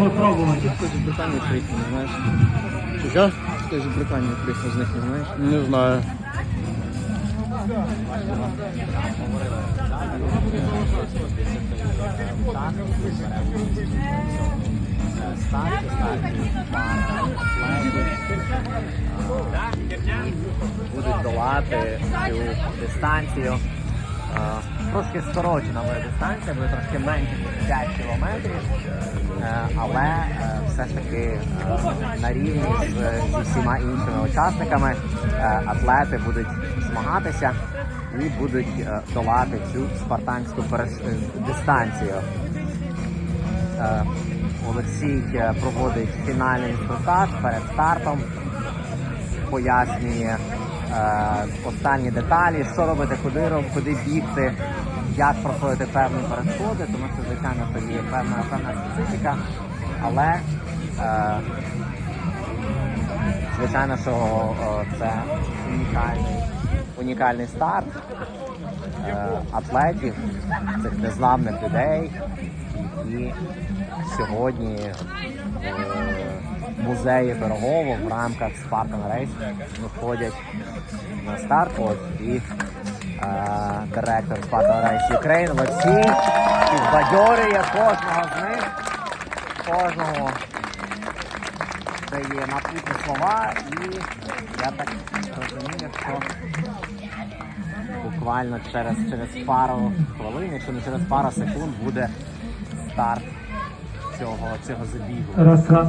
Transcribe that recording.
Випробування. Хтось з Британії приїхав, не знаєш? Що? Хтось з Британії приїхав з них, не знаєш? Не знаю. будуть долати цю дистанцію. Е, Трошки скорочена буде дистанція, буде трошки менше 5 кілометрів, Е, але е, все ж таки на рівні з, зі всіма іншими учасниками атлети будуть змагатися і будуть долати цю спартанську дистанцію. Олексій проводить фінальний інструктаж перед стартом пояснює останні деталі, що робити, куди роб- куди бігти, як проходити певні перешкоди, тому що, звичайно, тоді є певна певна специфіка. Але е, звичайно, що е, це унікальний, унікальний старт е, атлетів, цих незламних людей, які сьогодні е, музеї Пирогово в рамках Spartan Race виходять на старт. От і е, директор Spartan Race Ukraine Олексій підбадьорює кожного з них, кожного дає напутні слова, і я так розумію, що буквально через, через пару хвилин, якщо не через пару секунд, буде старт цього, цього забігу. Раз, раз.